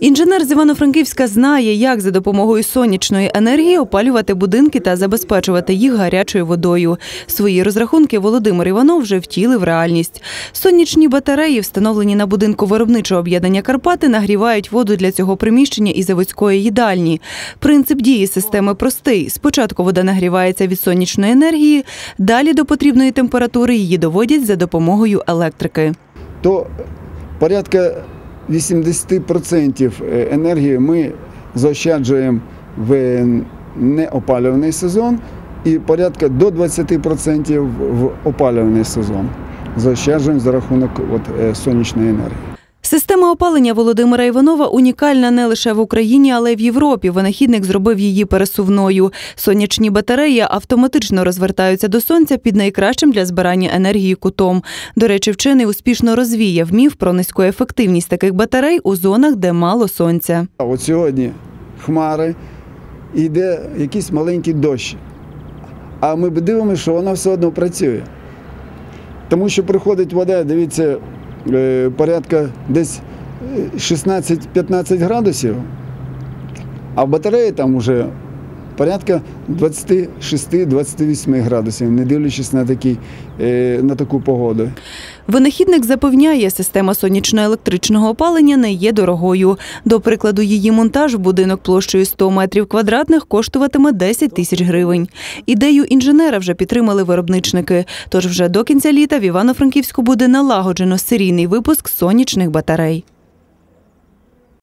Інженер з Івано-Франківська знає, як за допомогою сонячної енергії опалювати будинки та забезпечувати їх гарячою водою. Свої розрахунки Володимир Іванов вже втілив реальність. Сонячні батареї, встановлені на будинку виробничого об'єднання Карпати, нагрівають воду для цього приміщення і заводської їдальні. Принцип дії системи простий. Спочатку вода нагрівається від сонячної енергії, далі до потрібної температури її доводять за допомогою електрики. то порядка 80% енергії ми заощаджуємо в неопалюваний сезон і порядка до 20% в опалюваний сезон. Заощаджуємо за рахунок от, е, сонячної енергії. Система опалення Володимира Іванова унікальна не лише в Україні, але й в Європі. Винахідник зробив її пересувною. Сонячні батареї автоматично розвертаються до сонця під найкращим для збирання енергії кутом. До речі, вчений успішно розвіяв міф про низьку ефективність таких батарей у зонах, де мало сонця. От сьогодні хмари, йде якийсь маленький дощ. А ми дивимося, що вона все одно працює. Тому що приходить вода, дивіться, порядка десь е, 16-15 градусів, а в батареї там вже порядка 26-28 градусів, не дивлячись на, такий, е, на таку погоду. Винахідник запевняє, система сонячно-електричного опалення не є дорогою. До прикладу, її монтаж в будинок площею 100 метрів квадратних коштуватиме 10 тисяч гривень. Ідею інженера вже підтримали виробничники. Тож вже до кінця літа в Івано-Франківську буде налагоджено серійний випуск сонячних батарей.